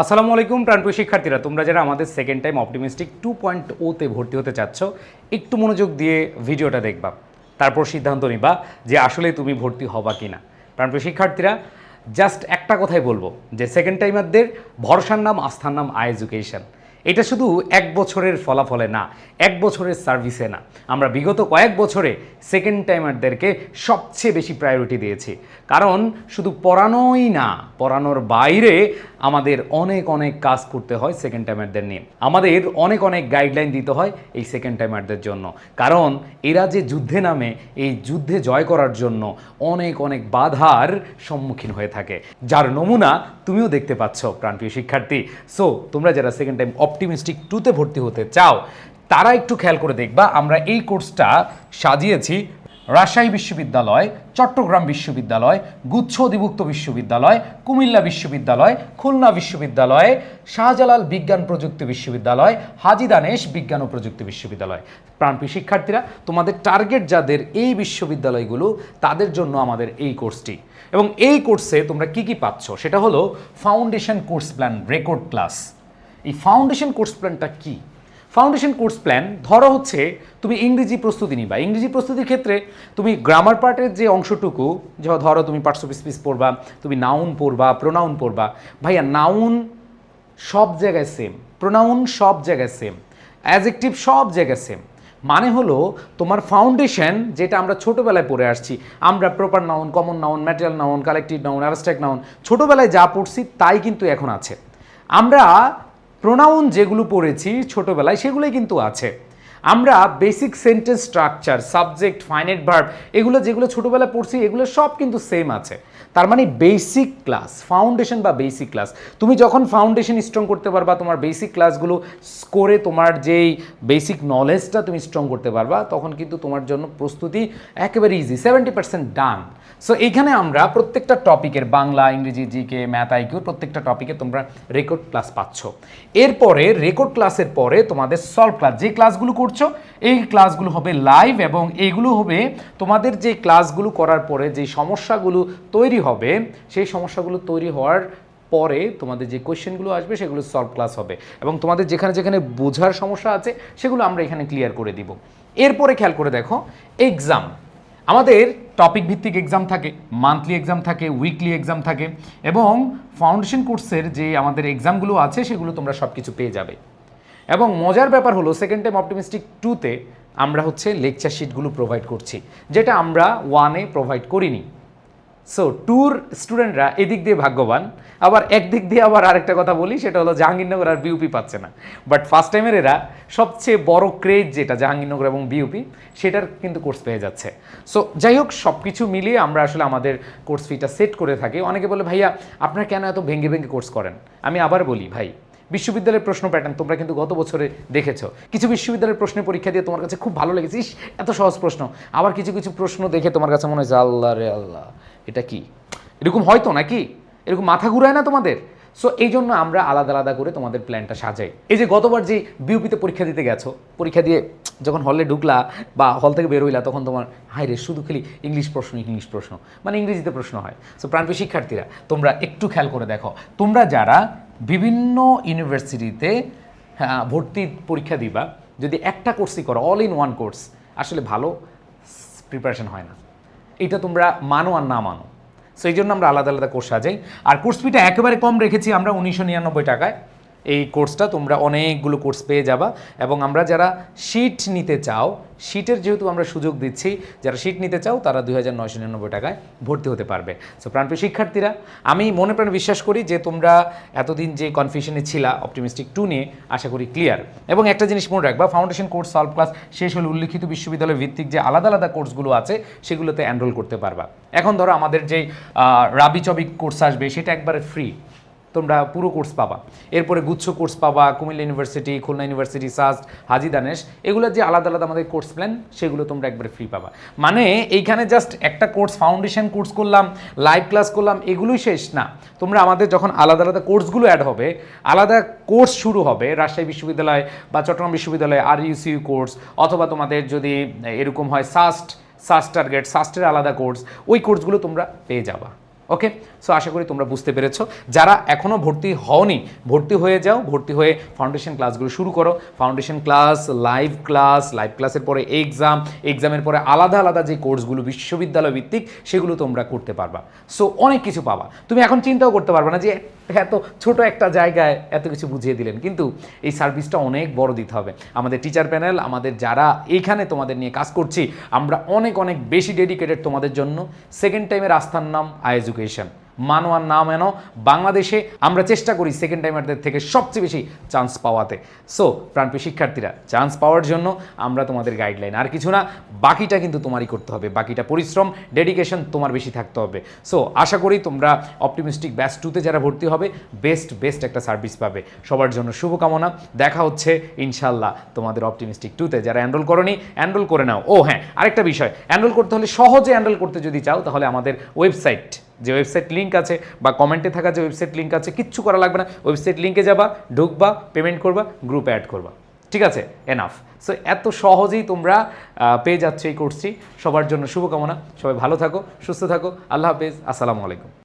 আসসালামু আলাইকুম, প্রাণপ্রিয় শিক্ষার্থীরা। তোমরা যারা আমাদের second time optimistic to point ওতে ভর্তি হতে চাচ্ছ, একটু মনোযোগ দিয়ে ভিডিওটা দেখবা। তারপর সিদ্ধান্ত নিবা যে আসলে তুমি ভর্তি হবা কি না প্রাণপ্রিয় শিক্ষার্থীরা জাস্ট একটা কথাই বলব, যে সেকেন্ড টাইমারদের ভরসার নাম, আস্থার নাম আই এডুকেশন এটা শুধু এক বছরের ফলাফলে না, এক বছরের সার্ভিসে না। আমরা বিগত কয়েক বছরে সেকেন্ড টাইমারদেরকে সবচেয়ে বেশি প্রায়োরিটি দিয়েছি। কারণ শুধু পড়ানোই না, পড়ানোর বাইরে আমাদের অনেক অনেক কাজ করতে হয় সেকেন্ড টাইমারদের নিয়ে। আমাদের অনেক অনেক গাইডলাইন দিতে হয় এই সেকেন্ড টাইমারদের জন্য। কারণ এরা যে যুদ্ধে নামে, এই যুদ্ধে জয় করার জন্য অনেক অনেক বাধার সম্মুখীন হয়ে থাকে। যার নমুনা তুমিও দেখতে পাচ্ছ, প্রাণপ্রিয় শিক্ষার্থী। সো তোমরা যারা সেকেন্ড টাইম অপটিমিস্টিক টুতে ভর্তি হতে চাও, তারা একটু খেয়াল করে দেখবা, আমরা এই কোর্সটা সাজিয়েছি রাজশাহী বিশ্ববিদ্যালয়, চট্টগ্রাম বিশ্ববিদ্যালয়, গুচ্ছ অধিভুক্ত বিশ্ববিদ্যালয়, কুমিল্লা বিশ্ববিদ্যালয়, খুলনা বিশ্ববিদ্যালয়, শাহজালাল বিজ্ঞান প্রযুক্তি বিশ্ববিদ্যালয়, হাজি দানেশ বিজ্ঞান ও প্রযুক্তি বিশ্ববিদ্যালয়। প্রাণপ্রিয় শিক্ষার্থীরা, তোমাদের টার্গেট যাদের এই বিশ্ববিদ্যালয়গুলো, তাদের জন্য আমাদের এই কোর্সটি। এবং এই কোর্সে তোমরা কি কি পাচ্ছ? সেটা হলো foundation course plan, record class. এই ফাউন্ডেশন কোর্স প্ল্যানটা কি? ফাউন্ডেশন কোর্স প্ল্যান ধরো হচ্ছে তুমি ইংরেজি প্রস্তুতি নিবা। ইংরেজি প্রস্তুতির ক্ষেত্রে তুমি গ্রামার পার্টের যে অংশটুকু ধরো তুমি পার্টস অফ স্পিচ পড়বা, তুমি নাউন পড়বা প্রোনাউন পড়বা, ভাইয়া নাউন সব জায়গায় সেম প্রোনাউন সব জায়গায় সেম অ্যাজেক্টিভ সব জায়গায় সেম মানে হলো তোমার ফাউন্ডেশন যেটা আমরা ছোটোবেলায় পড়ে আসছি, আমরা proper noun common noun material noun collective noun abstract noun ছোটোবেলায় যা পড়ছি তাই কিন্তু এখন আছে। আমরা প্রোনাউন যেগুলো পড়েছি ছোটোবেলায় সেগুলোই কিন্তু আছে। আমরা basic sentence structure subject finite verb এগুলো যেগুলো ছোটোবেলায় পড়ছি, এগুলো সব কিন্তু সেম আছে। তার মানে বেসিক ক্লাস ফাউন্ডেশন বা বেসিক ক্লাস তুমি যখন ফাউন্ডেশন স্ট্রং করতে পারবা, তোমার বেসিক ক্লাসগুলো করে তোমার যেই বেসিক নলেজটা তুমি স্ট্রং করতে পারবা, তখন কিন্তু তোমার জন্য প্রস্তুতি একেবারে easy seventy percent done so এইখানে আমরা প্রত্যেকটা টপিকের বাংলা, ইংরেজি জিকে ম্যাথ আইকিউ প্রত্যেকটা টপিকে তোমরা রেকর্ড ক্লাস পাচ্ছ। এরপরে রেকর্ড ক্লাসের পরে তোমাদের সলভ ক্লাস যে ক্লাসগুলো করছ এই ক্লাসগুলো হবে লাইভ এবং এইগুলো হবে তোমাদের যে ক্লাসগুলো করার পরে যে সমস্যাগুলো তৈরি হবে, সেই সমস্যাগুলো তৈরি হওয়ার পরে তোমাদের যে কোয়েশ্চেনগুলো আসবে, সেগুলো সলভ ক্লাস হবে এবং তোমাদের যেখানে যেখানে বোঝার সমস্যা আছে, সেগুলো আমরা এখানে ক্লিয়ার করে দিব। এরপরে খেয়াল করে দেখো এক্সাম আমাদের টপিক ভিত্তিক এক্সাম থাকে মান্থলি এক্সাম থাকে উইকলি এক্সাম থাকে এবং ফাউন্ডেশন কোর্সের যে আমাদের এক্সামগুলো আছে, সেগুলো তোমরা সব কিছু পেয়ে যাবে। এবং মজার ব্যাপার হলো সেকেন্ড টাইম অপটিমিস্টিক টুতে আমরা হচ্ছে লেকচার শিটগুলো প্রোভাইড করছি, যেটা আমরা ওয়ানে প্রোভাইড করিনি। সো ট্যুর স্টুডেন্টরা এদিক দিয়ে ভাগ্যবান, আবার একদিক দিয়ে আবার আরেকটা কথা বলি, সেটা হলো জাহাঙ্গীরনগর আর বিউপি পাচ্ছে না। বাট ফার্স্ট টাইমের এরা সবচেয়ে বড় ক্রেজ যেটা জাহাঙ্গীরনগর এবং বিউপি সেটার কিন্তু কোর্স পেয়ে যাচ্ছে। সো যাই হোক সব কিছু মিলিয়ে আমরা আসলে আমাদের কোর্স ফিটা সেট করে থাকি। অনেকে বলে, ভাইয়া, আপনারা কেন এত ভেঙে ভেঙে কোর্স করেন? আমি আবার বলি, ভাই বিশ্ববিদ্যালয়ের প্রশ্ন প্যাটার্ন তোমরা কিন্তু গত বছরে দেখেছ। কিছু বিশ্ববিদ্যালয়ের প্রশ্নের পরীক্ষা দিয়ে তোমার কাছে খুব ভালো লেগেছে। এত সহজ প্রশ্ন। আবার কিছু কিছু প্রশ্ন দেখে তোমার কাছে মনে হয়েছে, আল্লাহ রে আল্লাহ, এটা কি? এরকম হয়তো নাকি? এরকম মাথা ঘুরায় না তোমাদের? সো এই জন্য আমরা আলাদা আলাদা করে তোমাদের প্ল্যানটা সাজাই। এই যে গতবার যে বিউপিতে পরীক্ষা দিতে গেছো, পরীক্ষা দিয়ে যখন হলে ঢুকলা বা হল থেকে বের হইলা, তখন তোমার হাই রে, শুধু খালি ইংলিশ প্রশ্ন ইংলিশ প্রশ্ন। মানে ইংরেজিতে প্রশ্ন হয়। সো প্রাণপ্রিয় শিক্ষার্থীরা, তোমরা একটু খেয়াল করে দেখো। তোমরা যারা বিভিন্ন ইউনিভার্সিটিতে হ্যাঁ, ভর্তি পরীক্ষা দিবা। যদি একটা কোর্সই করো অল ইন ওয়ান কোর্স আসলে ভালো প্রিপারেশন হয় না। এটা তোমরা মানো আর না মানো। সো এই জন্য আমরা আলাদা আলাদা কোর্স সাজাই। আর কোর্স ফিটা একেবারে কম রেখেছি আমরা উনিশশো নিরানব্বই টাকায়। এই কোর্সটা তোমরা অনেকগুলো কোর্স পেয়ে যাবা এবং আমরা যারা শিট নিতে চাও শিটের যেহেতু আমরা সুযোগ দিচ্ছি, যারা শিট নিতে চাও তারা দুই নিরানব্বই টাকায় ভর্তি হতে পারবে। সো প্রাণপ্রিয় শিক্ষার্থীরা, আমি মনে প্রাণে বিশ্বাস করি যে তোমরা এতদিন যে কনফিউশনে ছিলা অপটিমিস্টিক টু নিয়ে, আশা করি ক্লিয়ার এবং একটা জিনিস মনে রাখবা ফাউন্ডেশন কোর্স সলভ ক্লাস শেষ হলে উল্লিখিত বিশ্ববিদ্যালয় ভিত্তিক যে আলাদা আলাদা কোর্সগুলো আছে, সেগুলোতে এনরোল করতে পারবা। এখন ধরো আমাদের যে রাবি চবিক কোর্স আসবে, সেটা একবারে ফ্রি তোমরা পুরো কোর্স পাবা। এরপরে গুচ্ছ কোর্স পাবা, Comilla university, Khulna university, SUST, Haji Danesh, এগুলো যে আলাদা আলাদা আমাদের কোর্স প্ল্যান, সেগুলো তোমরা একবারে ফ্রি পাবা। মানে এইখানে জাস্ট একটা কোর্স ফাউন্ডেশন কোর্স করলাম লাইভ ক্লাস করলাম, এগুলোই শেষ না। তোমরা আমাদের যখন আলাদা আলাদা কোর্সগুলো অ্যাড হবে, আলাদা কোর্স শুরু হবে রাজশাহী বিশ্ববিদ্যালয় বা চট্টগ্রাম বিশ্ববিদ্যালয় আর ইউসিউ কোর্স, অথবা তোমাদের যদি এরকম হয় সাস্ট সাস্ট টার্গেট সাস্টের আলাদা কোর্স, ওই কোর্সগুলো তোমরা পেয়ে যাবা। ওকে সো আশা করি তোমরা বুঝতে পেরেছ। যারা এখনও ভর্তি হওনি, ভর্তি হয়ে যাও, ভর্তি হয়ে ফাউন্ডেশন ক্লাসগুলো শুরু করো। Foundation class live class live ক্লাসের পরে এক্সাম এক্সামের পরে আলাদা আলাদা যে কোর্সগুলো বিশ্ববিদ্যালয় ভিত্তিক, সেগুলো তোমরা করতে পারবা। সো অনেক কিছু পাবা। তুমি এখন চিন্তাও করতে পারবে না যে, এত ছোট একটা জায়গায় এত কিছু বুঝিয়ে দিলেন। কিন্তু এই সার্ভিসটা অনেক বড় দিতে হবে। আমাদের টিচার প্যানেল আমাদের যারা এইখানে তোমাদের নিয়ে কাজ করছি, আমরা অনেক অনেক বেশি ডেডিকেটেড তোমাদের জন্য। সেকেন্ড টাইমের আস্থার নাম আই এডুকেশন মানো আর না মানো, বাংলাদেশে আমরা চেষ্টা করি সেকেন্ড টাইমারদের থেকে সবচেয়ে বেশি চান্স পাওয়াতে। সো প্রাণপ্রিয় শিক্ষার্থীরা চান্স পাওয়ার জন্য আমরা তোমাদের গাইডলাইন আর কিছু না, বাকিটা কিন্তু তোমারই করতে হবে। বাকিটা পরিশ্রম ডেডিকেশন তোমার বেশি থাকতে হবে। সো আশা করি তোমরা অপটিমিস্টিক ব্যাচ টুতে যারা ভর্তি হবে বেস্ট বেস্ট একটা সার্ভিস পাবে। সবার জন্য শুভকামনা। দেখা হচ্ছে ইনশাল্লাহ তোমাদের অপটিমিস্টিক টুতে যারা এনরোল করনি এনরোল করে নাও। ও হ্যাঁ আরেকটা বিষয়। এনরোল করতে হলে সহজে এনরোল করতে যদি চাও, তাহলে আমাদের ওয়েবসাইট যে ওয়েবসাইট লিঙ্ক আছে বা কমেন্টে থাকা যে ওয়েবসাইট লিঙ্ক আছে, কিচ্ছু করা লাগবে না। ওয়েবসাইট লিঙ্কে যাবা, ঢুকবা পেমেন্ট করবা গ্রুপে অ্যাড করবা। ঠিক আছে? এনাফ সো এত সহজেই তোমরা পেয়ে যাচ্ছ এই কোর্সটি সবার জন্য শুভকামনা। সবাই ভালো থাকো, সুস্থ থাকো। আল্লাহ হাফেজ। আসসালামু আলাইকুম।